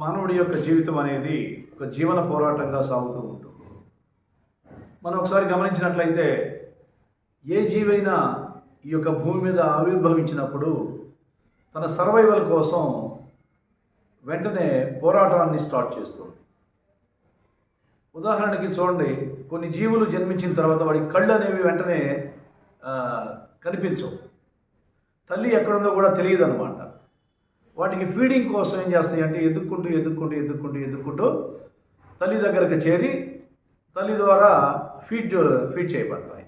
మానవుడి యొక్క జీవితం అనేది ఒక జీవన పోరాటంగా సాగుతూ ఉంటుంది. మనం ఒకసారి గమనించినట్లయితే ఏ జీవైనా ఈ యొక్క భూమి మీద ఆవిర్భవించినప్పుడు తన సర్వైవల్ కోసం వెంటనే పోరాటాన్ని స్టార్ట్ చేస్తుంది. ఉదాహరణకి చూడండి కొన్ని జీవులు జన్మించిన తర్వాత వాడి కళ్ళు అనేవి వెంటనే కనిపించవు. తల్లి ఎక్కడుందో కూడా తెలియదు అనమాట వాటికి ఫీడింగ్ కోసం ఏం చేస్తాయి అంటే ఎదుక్కుంటూ ఎదుక్కుంటూ ఎదుక్కుంటూ ఎదుక్కుంటూ తల్లి దగ్గరకు చేరి తల్లి ద్వారా ఫీడ్ ఫీడ్ చేయబడతాయి.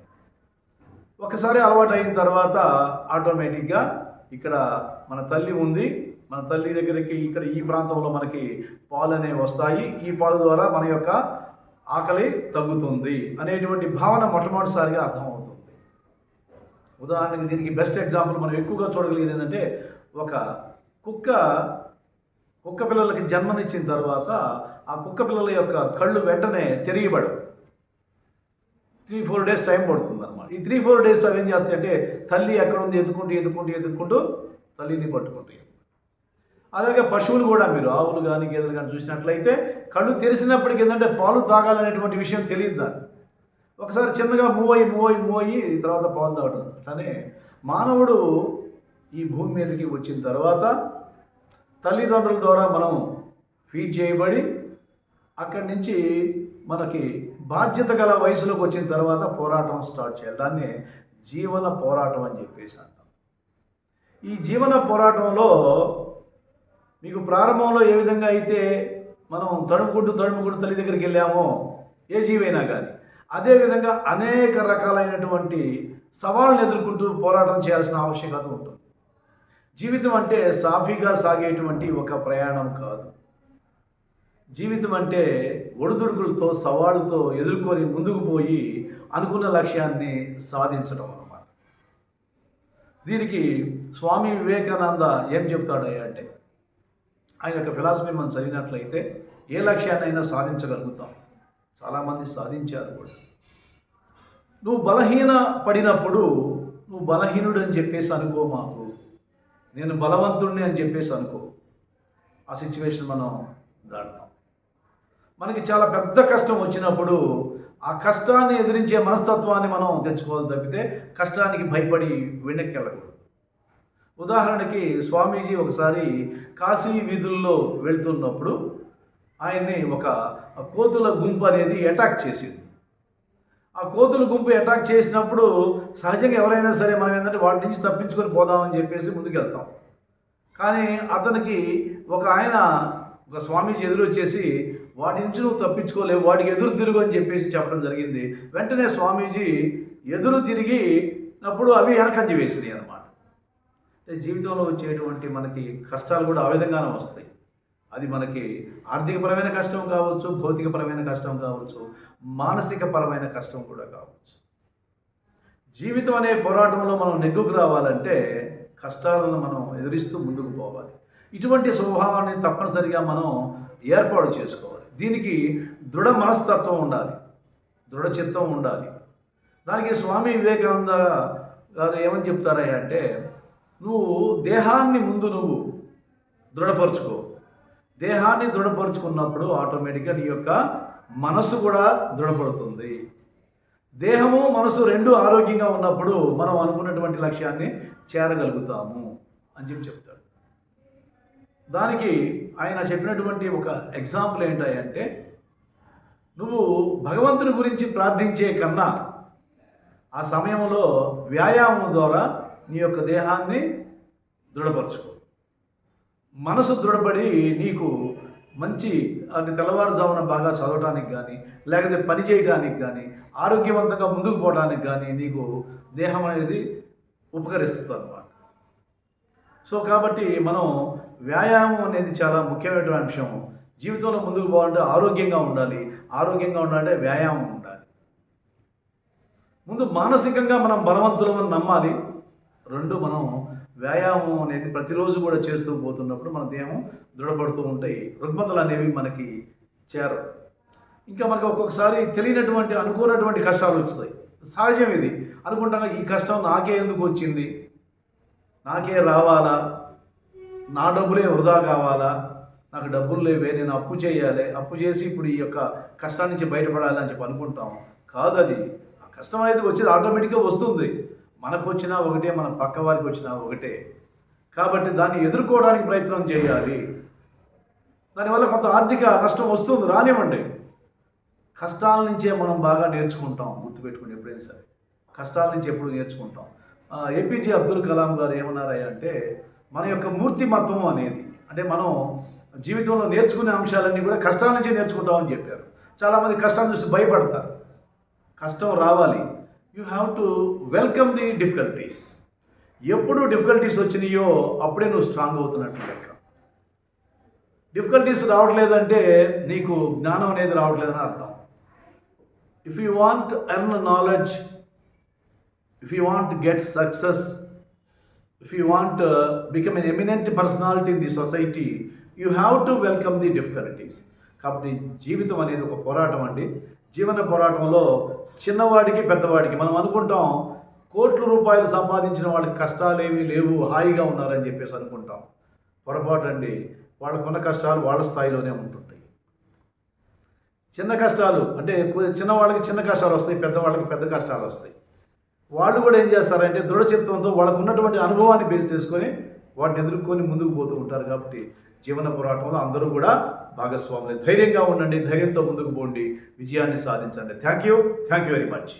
ఒకసారి అలవాటు అయిన తర్వాత ఆటోమేటిక్గా ఇక్కడ మన తల్లి ఉంది. మన తల్లి దగ్గరికి ఇక్కడ ఈ ప్రాంతంలో మనకి పాలు అనేవి వస్తాయి. ఈ పాలు ద్వారా మన యొక్క ఆకలి తగ్గుతుంది అనేటువంటి భావన మొట్టమొదటిసారిగా అర్థమవుతుంది. ఉదాహరణకి దీనికి బెస్ట్ ఎగ్జాంపుల్ మనం ఎక్కువగా చూడగలిగేది ఏంటంటే ఒక కుక్క కుక్క పిల్లలకి జన్మనిచ్చిన తర్వాత ఆ కుక్క పిల్లల యొక్క కళ్ళు వెంటనే తిరిగిబడు త్రీ ఫోర్ డేస్ టైం పడుతుంది అనమాట ఈ త్రీ ఫోర్ డేస్ అవి ఏం చేస్తాయి అంటే తల్లి ఎక్కడ ఉంది ఎదుకుంటూ ఎదుకుంటూ ఎదుకుంటూ తల్లిని పట్టుకుంటాయి అలాగే పశువులు కూడా మీరు ఆవులు కానీ గేదెలు కానీ చూసినట్లయితే కళ్ళు తెరిసినప్పటికీ ఏంటంటే పాలు తాగాలనేటువంటి విషయం తెలియదు దాన్ని ఒకసారి చిన్నగా మూవ్ అయ్యి మూవ్ అయ్యి మూవ్ అయ్యి తర్వాత పాలు తాగడం కానీ మానవుడు ఈ భూమి మీదకి వచ్చిన తర్వాత తల్లిదండ్రుల ద్వారా మనం ఫీడ్ చేయబడి అక్కడి నుంచి మనకి బాధ్యత గల వయసులోకి వచ్చిన తర్వాత పోరాటం స్టార్ట్ చేయాలి. దాన్ని జీవన పోరాటం అని చెప్పేసి అంటాం. ఈ జీవన పోరాటంలో మీకు ప్రారంభంలో ఏ విధంగా అయితే మనం తడుముకుంటూ తడుముకుంటూ తల్లి దగ్గరికి వెళ్ళామో ఏ జీవైనా కానీ అదేవిధంగా అనేక రకాలైనటువంటి సవాళ్ళను ఎదుర్కొంటూ పోరాటం చేయాల్సిన ఆవశ్యకత ఉంటుంది. జీవితం అంటే సాఫీగా సాగేటువంటి ఒక ప్రయాణం కాదు. జీవితం అంటే ఒడిదుడుకులతో సవాళ్ళతో ఎదుర్కొని ముందుకు పోయి అనుకున్న లక్ష్యాన్ని సాధించడం అన్నమాట. దీనికి స్వామి వివేకానంద ఏం చెప్తాడయ్యా అంటే ఆయన యొక్క ఫిలాసఫీ మనం చదివినట్లయితే ఏ లక్ష్యాన్నైనా సాధించగలుగుతాం. చాలామంది సాధించారు కూడా. నువ్వు బలహీన పడినప్పుడు నువ్వు బలహీనుడు అని చెప్పేసి అనుకో మాకు. నేను బలవంతుడిని అని చెప్పేసి అనుకో. ఆ సిచ్యువేషన్ మనం దాడతాం మనకి చాలా పెద్ద కష్టం వచ్చినప్పుడు ఆ కష్టాన్ని ఎదిరించే మనస్తత్వాన్ని మనం తెచ్చుకోవాలి తప్పితే కష్టానికి భయపడి వెనక్కి వెళ్ళకూడదు. ఉదాహరణకి స్వామీజీ ఒకసారి కాశీ వీధుల్లో వెళ్తున్నప్పుడు ఆయన్ని ఒక కోతుల గుంపు అనేది అటాక్ చేసింది. ఆ కోతుల గుంపు అటాక్ చేసినప్పుడు సహజంగా ఎవరైనా సరే మనం ఏంటంటే వాటి నుంచి తప్పించుకొని పోదామని చెప్పేసి ముందుకెళ్తాం. కానీ అతనికి ఒక ఆయన ఒక స్వామీజీ ఎదురు వచ్చేసి వాటి నుంచి నువ్వు తప్పించుకోలేవు వాటికి ఎదురు తిరుగు అని చెప్పేసి చెప్పడం జరిగింది. వెంటనే స్వామీజీ ఎదురు తిరిగి అప్పుడు అవి వెనకంజి వేసినాయి అనమాట అంటే జీవితంలో వచ్చేటువంటి మనకి కష్టాలు కూడా ఆ విధంగానే వస్తాయి. అది మనకి ఆర్థికపరమైన కష్టం కావచ్చు భౌతికపరమైన కష్టం కావచ్చు మానసిక పరమైన కష్టం కూడా కావచ్చు. జీవితం అనే పోరాటంలో మనం నెగ్గుకు రావాలంటే కష్టాలను మనం ఎదిరిస్తూ ముందుకు పోవాలి. ఇటువంటి స్వభావాన్ని తప్పనిసరిగా మనం ఏర్పాటు చేసుకోవాలి. దీనికి దృఢ మనస్తత్వం ఉండాలి. దృఢ చిత్తం ఉండాలి. దానికి స్వామి వివేకానంద గారు ఏమని చెప్తారయ్యా అంటే నువ్వు దేహాన్ని ముందు నువ్వు దృఢపరుచుకో. దేహాన్ని దృఢపరుచుకున్నప్పుడు ఆటోమేటిక్గా నీ యొక్క మనసు కూడా దృఢపడుతుంది. దేహము మనసు రెండు ఆరోగ్యంగా ఉన్నప్పుడు మనం అనుకున్నటువంటి లక్ష్యాన్ని చేరగలుగుతాము అని చెప్పి చెప్తాడు. దానికి ఆయన చెప్పినటువంటి ఒక ఎగ్జాంపుల్ ఏంటంటే నువ్వు భగవంతుని గురించి ప్రార్థించే కన్నా ఆ సమయంలో వ్యాయామం ద్వారా నీ యొక్క దేహాన్ని దృఢపరచుకో. మనసు దృఢపడి నీకు మంచి అంటే తెల్లవారుజామున బాగా చదవటానికి కానీ లేకపోతే పని చేయడానికి కానీ ఆరోగ్యవంతంగా ముందుకు పోవడానికి కానీ నీకు దేహం అనేది ఉపకరిస్తుంది అన్నమాట సో కాబట్టి మనం వ్యాయామం అనేది చాలా ముఖ్యమైన అంశం. జీవితంలో ముందుకు పోవాలంటే ఆరోగ్యంగా ఉండాలి. ఆరోగ్యంగా ఉండాలంటే వ్యాయామం ఉండాలి. ముందు మానసికంగా మనం బలవంతులమని నమ్మాలి. రెండు మనం వ్యాయామం అనేది ప్రతిరోజు కూడా చేస్తూ పోతున్నప్పుడు మన దేహం దృఢపడుతూ ఉంటాయి. రుగ్మతలు అనేవి మనకి చేరవు. ఇంకా మనకి ఒక్కొక్కసారి తెలియనటువంటి అనుకోనటువంటి కష్టాలు వస్తాయి. సహజం ఇది. అనుకుంటాక ఈ కష్టం నాకే ఎందుకు వచ్చింది? నాకే రావాలా? నా డబ్బులే వృధా కావాలా? నాకు డబ్బులు లేవే నేను అప్పు చేయాలి. అప్పు చేసి ఇప్పుడు ఈ యొక్క కష్టం నుంచి బయటపడాలి అని చెప్పి అనుకుంటాం. కాదు అది. ఆ కష్టం అనేది వచ్చేది ఆటోమేటిక్గా వస్తుంది. మనకు వచ్చినా ఒకటే మన పక్క వారికి వచ్చినా ఒకటే. కాబట్టి దాన్ని ఎదుర్కోవడానికి ప్రయత్నం చేయాలి. దానివల్ల కొంత ఆర్థిక నష్టం వస్తుంది రానివ్వండి. కష్టాల నుంచే మనం బాగా నేర్చుకుంటాం గుర్తుపెట్టుకుని ఎప్పుడైనా సరే. కష్టాల నుంచి ఎప్పుడు నేర్చుకుంటాం. ఏపీజే అబ్దుల్ కలాం గారు ఏమన్నారయ్య అంటే మన యొక్క మూర్తిమత్వం అనేది అంటే మనం జీవితంలో నేర్చుకునే అంశాలన్నీ కూడా కష్టాల నుంచే నేర్చుకుంటామని చెప్పారు. చాలామంది కష్టాలు చూసి భయపడతారు. కష్టం రావాలి. You have to welcome the difficulties ఎప్పుడు డిఫికల్టీస్ వచ్చినాయో అప్పుడే నువ్వు స్ట్రాంగ్ అవుతున్నట్టు లెక్క. డిఫికల్టీస్ రావట్లేదంటే నీకు జ్ఞానం అనేది రావట్లేదని అర్థం. If you want earn knowledge if you want get success if you want become an eminent personality in the society you have to welcome the difficulties కాబట్టి జీవితం అనేది ఒక పోరాటం అండి. జీవన పోరాటంలో చిన్నవాడికి పెద్దవాడికి మనం అనుకుంటాం కోట్ల రూపాయలు సంపాదించిన వాళ్ళకి కష్టాలేమీ లేవు హాయిగా ఉన్నారని చెప్పేసి అనుకుంటాం. పొరపాటు అండి వాళ్ళకున్న కష్టాలు వాళ్ళ స్థాయిలోనే ఉంటుంటాయి. చిన్న కష్టాలు అంటే చిన్నవాళ్ళకి చిన్న కష్టాలు వస్తాయి పెద్దవాళ్ళకి పెద్ద కష్టాలు వస్తాయి. వాళ్ళు కూడా ఏం చేస్తారంటే దృఢచిత్వంతో వాళ్ళకు ఉన్నటువంటి అనుభవాన్ని బేస్ చేసుకొని వాటిని ఎదుర్కొని ముందుకు పోతూ ఉంటారు కాబట్టి జీవన పోరాటంలో అందరూ కూడా భాగస్వాములు. ధైర్యంగా ఉండండి ధైర్యంతో ముందుకు పోండి విజయాన్ని సాధించండి. Thank you thank you very much